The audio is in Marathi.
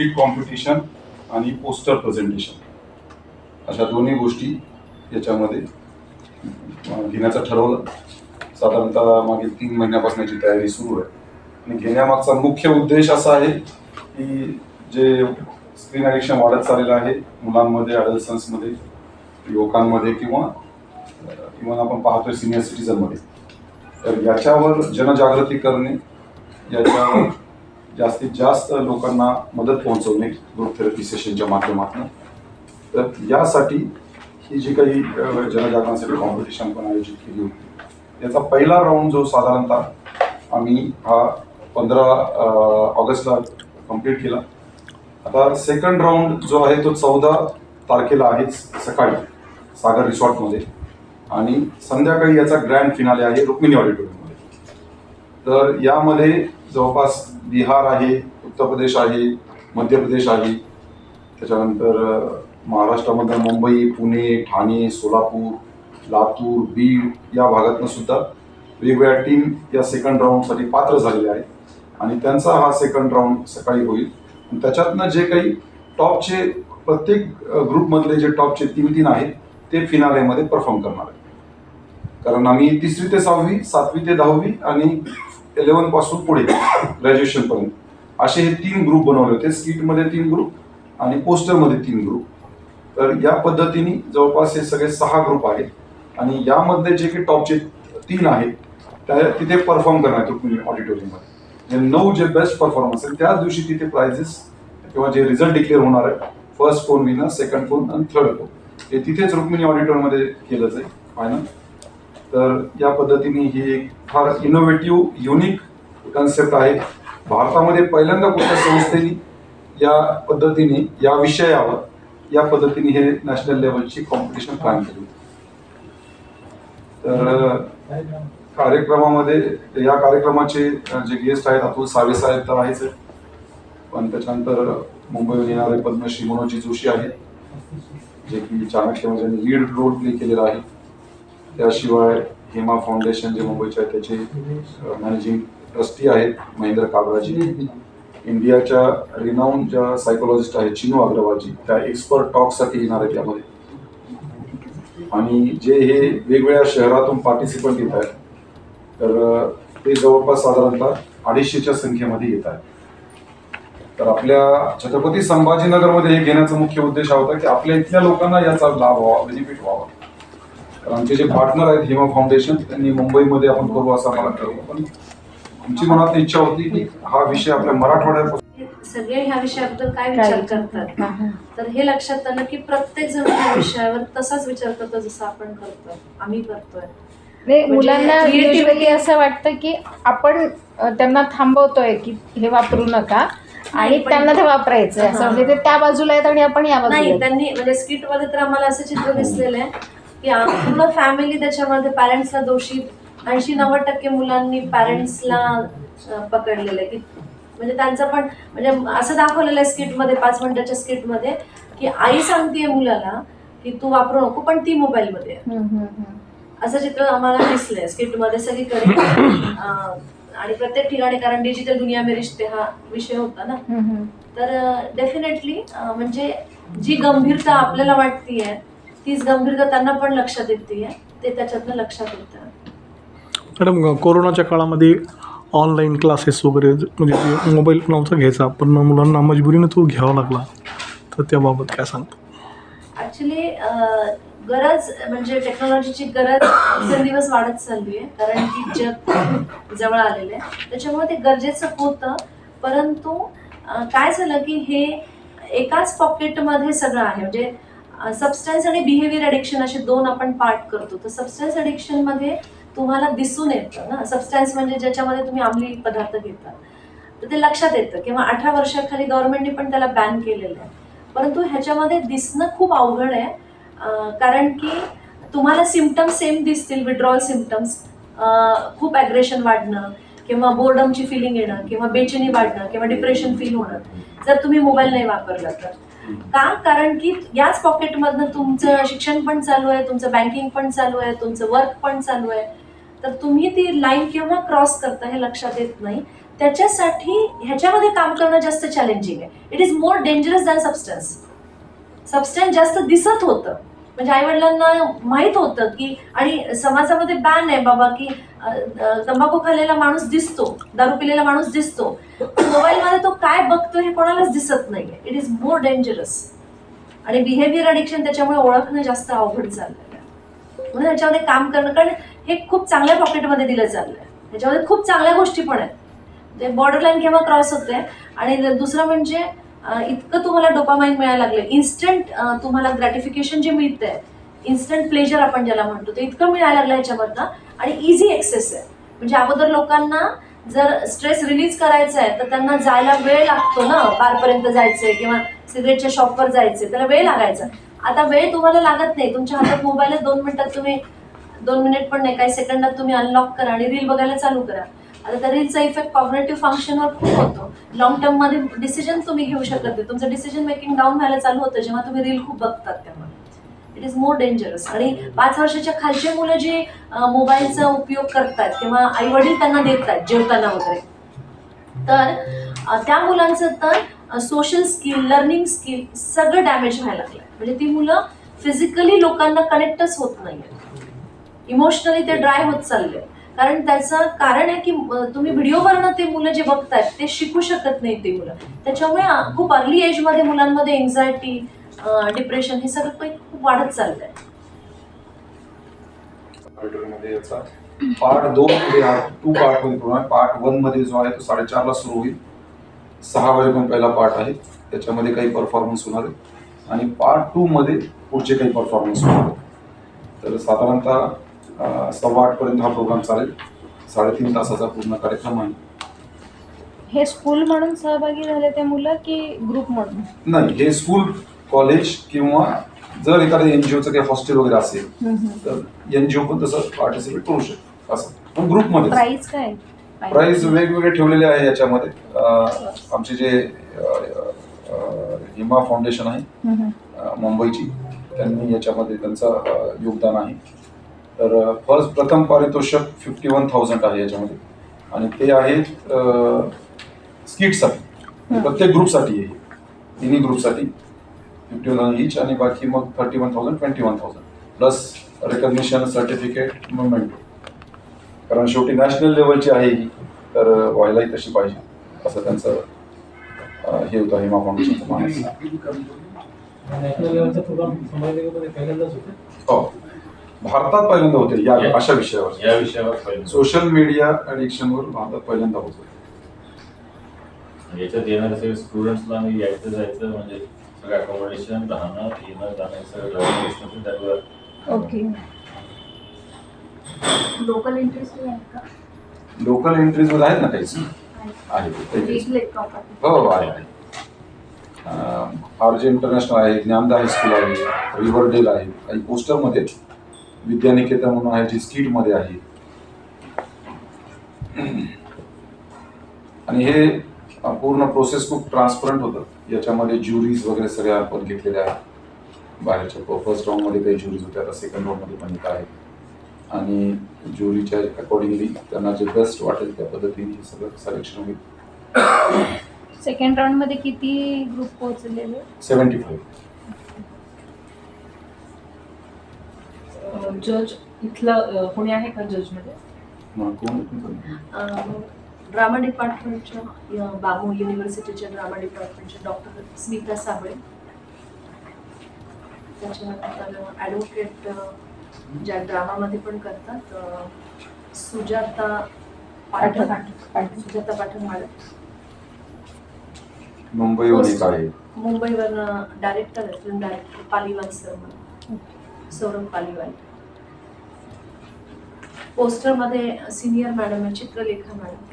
स्पीड कॉम्पिटिशन आणि पोस्टर प्रेझेंटेशन अशा दोन्ही गोष्टी याच्यामध्ये घेण्याचं ठरवलं. साधारणतः मागील तीन महिन्यापासून याची तयारी सुरू आहे. आणि घेण्यामागचा मुख्य उद्देश असा आहे की जे स्क्रीन ॲडिक्शन वाढत चाललेलं आहे मुलांमध्ये ॲडल्सन्समध्ये युवकांमध्ये किंवा इव्हन आपण पाहतोय सिनियर सिटीजनमध्ये तर याच्यावर जनजागृती करणे याच्यावर जास्तीत जास्त लोकांना मदत पोहोचवणे ग्रुप थेरपी सेशनच्या माध्यमातून. तर यासाठी ही जी काही जनजागरणासाठी कॉम्पिटिशन पण आयोजित केली होती याचा पहिला राऊंड जो साधारणतः आम्ही हा पंधरा ऑगस्टला कंप्लीट केला. आता सेकंड राऊंड जो आहे तो चौदा तारखेला आहे सकाळी सागर रिसॉर्टमध्ये. आणि संध्याकाळी याचा ग्रँड फिनाले आहे रुक्मिणी ऑडिटोरियममध्ये. तर यामध्ये जवळपास बिहार आहे उत्तर प्रदेश आहे मध्य प्रदेश आहे. त्याच्यानंतर महाराष्ट्रामध्ये मुंबई पुणे ठाणे सोलापूर लातूर बीड या भागातनं सुद्धा वेगवेगळ्या टीम या सेकंड राऊंडसाठी पात्र झालेल्या आहेत. आणि त्यांचा हा सेकंड राऊंड सकाळी होईल. आणि त्याच्यातनं जे काही टॉपचे प्रत्येक ग्रुपमधले जे टॉपचे तीन तीन आहेत ते फिनालेमध्ये परफॉर्म करणार आहेत. कारण आम्ही तिसरी ते सहावी सातवी ते दहावी आणि इलेव्हनपासून पुढे ग्रॅज्युएशन पर्यंत. असे हे तीन ग्रुप बनवले होते. स्किटमध्ये तीन ग्रुप आणि पोस्टरमध्ये तीन ग्रुप तर या पद्धतीने जवळपास हे सगळे सहा ग्रुप आहेत. आणि यामधले जे काही टॉपचे तीन आहेत त्या तिथे परफॉर्म करणार रुक्मिणी ऑडिटोरियममध्ये जे नऊ जे बेस्ट परफॉर्मन्स आहेत त्याच दिवशी तिथे प्राइजेस किंवा जे रिझल्ट डिक्लेअर होणार आहे first phone winner second phone आणि थर्ड फोन हे तिथेच रुक्मिणी ऑडिटोरियममध्ये केलं जाईल फायनल तर या पद्धतीने ही एक फार इनोव्हेटिव्ह युनिक कन्सेप्ट आहे. भारतामध्ये पहिल्यांदा कुठल्या संस्थेने या पद्धतीने या विषयावर या पद्धतीने हे नॅशनल लेवलची कॉम्पिटिशन प्लॅन केली तर कार्यक्रमामध्ये या कार्यक्रमाचे जे गेस्ट आहेत अतुल सावे साहेब तर आहेच. पण त्याच्यानंतर मुंबईहून येणारे पद्मश्री मनोजी जोशी आहेत जे की चाणक्य लीड रोल प्ले केलेला आहे. त्याशिवाय हेमा फाउंडेशन जे मुंबईचे आहे त्याचे मॅनेजिंग ट्रस्टी आहेत महेंद्र काबराजी. इंडियाच्या रिनाऊन ज्या सायकोलॉजिस्ट आहेत चिनू अग्रवालजी त्या एक्सपर्ट टॉकसाठी येणार आहेत यामध्ये. आणि जे हे वेगवेगळ्या शहरातून पार्टिसिपंट येत आहेत तर ते जवळपास साधारणतः अडीचशेच्या संख्येमध्ये येत आहेत. तर आपल्या छत्रपती संभाजीनगरमध्ये हे घेण्याचा मुख्य उद्देश हा होता की आपल्या इथल्या लोकांना याचा लाभ व्हावा बेनिफिट व्हावा. आमचे जे पार्टनर आहेत हेमा फाउंडेशन त्यांनी मुंबईमध्ये आपण करू असं मला ठरवलं. पण आमची मनात इच्छा होती की हा विषय आपल्या मराठवाड्यापासून सगळे ह्या विषयाबद्दल काय विचार करतात? तर हे लक्षात आलं की प्रत्येक जण या विषयावर तसाच विचार करतो जसं आपण करतोय आम्ही करतोय. नाही म्हणजे मुलांना युजली असं वाटतं की आपण त्यांना थांबवतोय की हे वापरू नका आणि त्यांना ते वापरायचं असं हां. म्हणजे ते त्या बाजूला आहेत आणि आपण या बाजूला. त्यांनी म्हणजे स्किटमध्ये तर आम्हाला असं चित्र दिसलेलं आहे की पूर्ण फॅमिली त्याच्यामध्ये पॅरेंट्सला दोषी ऐंशी नव्वद टक्के मुलांनी पॅरेंट्सला पकडलेलं आहे की म्हणजे त्यांचं पण म्हणजे असं दाखवलेलं आहे स्किटमध्ये पाच मिनिटाच्या स्किटमध्ये की आई सांगतेय मुलाला की तू वापरू नको पण ती मोबाईल मध्ये आहे. हम्म, हम्म, हम्म. असं चित्र आम्हाला दिसलंय स्किटमध्ये सगळीकडे अं, आणि प्रत्येक ठिकाणी कारण डिजिटल दुनिया में रिश्ते हा विषय होता ना. तर डेफिनेटली म्हणजे जी गंभीरता आपल्याला वाटतीये तीच गंभीरता त्यांना पण लक्षात येते ते त्याच्यातनं लक्षात येतं मॅडम कोरोनाच्या काळामध्ये ऑनलाईन क्लासेस वगैरे म्हणजे मोबाईल नव्हता घ्यायचा पण मुलांना मजबुरीनं तो घ्यावा लागला. तर त्याबाबत काय सांगतो? ऍक्च्युली गरज म्हणजे टेक्नॉलॉजीची गरज दिवसेंदिवस वाढत चालली आहे. कारण की जग जवळ आलेलं आहे. त्याच्यामुळे ते गरजेचं होतं. परंतु काय झालं की हे एकाच पॉकेटमध्ये सगळं आहे. म्हणजे सबस्टन्स आणि बिहेवियर ॲडिक्शन असे दोन आपण पार्ट करतो. तर सबस्टन्स ॲडिक्शनमध्ये तुम्हाला दिसून येतं ना. सबस्टन्स म्हणजे ज्याच्यामध्ये तुम्ही अंमली पदार्थ घेता. तर ते लक्षात येतं. किंवा अठरा वर्षाखाली गव्हर्नमेंटने पण त्याला बॅन केलेलं आहे. परंतु ह्याच्यामध्ये दिसणं खूप अवघड आहे. कारण की तुम्हाला सिमटम्स सेम दिसतील. विड्रॉल सिमटम्स खूप ॲग्रेशन वाढणं. किंवा बोर्डमची फिलिंग येणं. किंवा बेचैनी वाढणं. किंवा डिप्रेशन फील होणं. जर तुम्ही मोबाईल नाही वापरला तर. का? कारण की याच पॉकेटमधनं तुमचं शिक्षण पण चालू आहे तुमचं बँकिंग पण चालू आहे तुमचं वर्क पण चालू आहे. तर तुम्ही ती लाईन केव्हा क्रॉस करता हे लक्षात येत नाही. त्याच्यासाठी ह्याच्यामध्ये काम करणं जास्त चॅलेंजिंग आहे. It is more dangerous than substance substance जास्त दिसत होतं. म्हणजे आईवडिलांना माहीत होतं की आणि समाजामध्ये बॅन आहे बाबा की तंबाखू खाल्लेला माणूस दिसतो दारू पिलेला माणूस दिसतो. मोबाईलमध्ये तो काय बघतो हे कोणालाच दिसत नाहीये. इट इज मोर डेंजरस आणि बिहेवियर अडिक्शन त्याच्यामुळे ओळखणं जास्त अवघड चाललेलं आहे म्हणून ह्याच्यामध्ये काम करणं कारण हे खूप चांगल्या पॉकेटमध्ये दिलं चाललंय. ह्याच्यामध्ये खूप चांगल्या गोष्टी पण आहेत. ते बॉर्डर लाईन केव्हा क्रॉस होते आणि दुसरं म्हणजे इतकं तुम्हाला डोपामाइन मिळायला लागलं इन्स्टंट तुम्हाला ग्रॅटिफिकेशन जे मिळतंय इन्स्टंट प्लेजर आपण ज्याला म्हणतो ते इतकं मिळायला लागलं याच्यामधनं आणि इझी एक्सेस आहे. म्हणजे अगोदर लोकांना जर स्ट्रेस रिलीज करायचा आहे तर त्यांना जायला वेळ लागतो ना? बारपर्यंत जायचंय किंवा सिगरेटच्या शॉपवर जायचंय त्याला वेळ लागायचा. आता वेळ तुम्हाला लागत नाही. तुमच्या हातात मोबाईलच दोन मिनिटात तुम्ही दोन मिनिट पण नाही काही सेकंदात तुम्ही अनलॉक करा आणि रील बघायला चालू करा. आता त्या रीलचा इफेक्ट कॉग्नेटिव्ह फंक्शनवर खूप होतो. लॉंग टर्ममध्ये डिसिजन तुम्ही घेऊ शकत नाही. तुमचं डिसिजन मेकिंग डाऊन व्हायला चालू होतं जेव्हा तुम्ही रील खूप बघतात तेव्हा. इट इज मोर डेंजरस आणि पाच वर्षाच्या खालचे मुलं जे मोबाईलचा उपयोग करतात किंवा आई वडील त्यांना देतात जेवताना वगैरे. तर त्या मुलांचं तर सोशल स्किल लर्निंग स्किल सगळं डॅमेज व्हायला लागलं म्हणजे ती मुलं फिजिकली लोकांना कनेक्टच होत नाही इमोशनली ते ड्राय होत चालले कारण त्याचं कारण आहे की तुम्ही व्हिडिओवरनं ते मुलं जे बघतायत ते शिकू शकत नाही ते मुलं. त्याच्यामुळे खूप अर्ली एजमध्ये मुलांमध्ये एन्झायटी डिप्रेशन हे सगळं काही खूप वाढत चाललंय. मध्ये याचा पार्ट दोन मध्ये टू पार्टमध्ये पूर्ण पार्ट वनमध्ये जो आहे तो साडेचारला सुरू होईल. सहा वाजेपर्यंत पहिला पार्ट आहे. त्याच्यामध्ये काही परफॉर्मन्स होणार आहे. आणि पार्ट टू मध्ये पुढचे काही परफॉर्मन्स होणार तर साधारणतः सव्वा आठ पर्यंत हा प्रोग्राम चालेल. साडेतीन तासाचा पूर्ण कार्यक्रम आहे. हे स्कूल म्हणून सहभागी झाले ते मुलं की ग्रुप म्हणून? नाही हे स्कूल कॉलेज किंवा जर एखाद्या एनजीओचं काही हॉस्टेल वगैरे असेल तर एनजीओ पण तसं पार्टिसिपेट करू शकतो असं. पण ग्रुपमध्ये प्राईस काय? प्राइस वेगवेगळे ठेवलेले आहे याच्यामध्ये. आमचे जे हिमा फाउंडेशन आहे मुंबईची. त्यांनी याच्यामध्ये त्यांचं योगदान आहे. तर फर्स्ट प्रथम पारितोषिक फिफ्टी वन थाउजंड आहे याच्यामध्ये. आणि ते आहे स्किटसाठी. प्रत्येक ग्रुपसाठी आहे. तिन्ही ग्रुपसाठी फिफ्टी वन इच आणि बाकी मग thirty one thousand twenty one thousand plus recognition certificate movement कारण शेवटी नॅशनल लेवलची आहे ही तर व्हायलाही तशी पाहिजे. असं त्यांचं हे होतं हिमा फाउंडेशनचं मानस नॅशनल लेवलचा प्रोग्राम संभाजीनगरमध्ये पहिल्यांदाच होते? हो. भारतात पहिल्यांदा होते या अशा विषयावर या विषयावर पहिलं सोशल मीडिया ऍडिक्शनवर भारतात पहिल्यांदा होतं. याच्यात येणारे सगळे स्टुडंट्सला मी यायचं जायचं म्हणजे सगळं अकोमोडेशन राहणं येणं जाणं हे सगळं ओके. लोकल इंटरेस्ट आहे का? लोकल एंट्रीजमध्ये आहेत ना काहीच? आहे काही. हो आहे आहे आर जे इंटरनॅशनल आहे ज्ञानदा हायस्कूल आहे रिव्हरडेल आहे काही पोस्टरमध्ये विद्यानिकेतन म्हणून आहे जी स्किटमध्ये आहे. आणि हे पूर्ण प्रोसेस खूप ट्रान्सपरंट होतं. याच्यामध्ये ज्युरीज वगैरे सगळ्या आपण घेतलेल्या आहेत. बाहेरच्या फर्स्ट राऊंडमध्ये काही ज्युरीज होत्या आता सेकंड राऊंडमध्ये पण येत आहेत. आणि ज्युरीच्या अकॉर्डिंगली त्यांना जे बेस्ट वाटेल त्या पद्धतीने हे सगळं सिलेक्शन होईल. सेकंड राऊंडमध्ये किती ग्रुप पोहोचलेले? सेवन्टी फाईव्ह जज इथलं कोणी आहे का जजमध्ये? ड्रामा डिपार्टमेंटच्या बागू युनिव्हर्सिटीच्या ड्रामा डिपार्टमेंटच्या डॉक्टर स्मिता साबळे. त्याच्यानंतर ॲडव्होकेट ज्या ड्रामामध्ये पण करतात सुजाता पाठक. सुजाता पाठक मॅडम. आहे मुंबईवरनं डायरेक्टर आहेत फिल्म डायरेक्टर पालिवाल सर म्हणून. सौरभ पालिवाल. पोस्टरमध्ये सिनियर मॅडम आहे. चित्रलेखा मॅडम